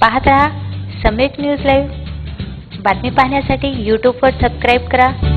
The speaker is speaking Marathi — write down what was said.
पाहत राहा. सम्यक न्यूज लाईव्ह. बातमी पाहण्यासाठी यूट्यूबवर सबस्क्राईब करा.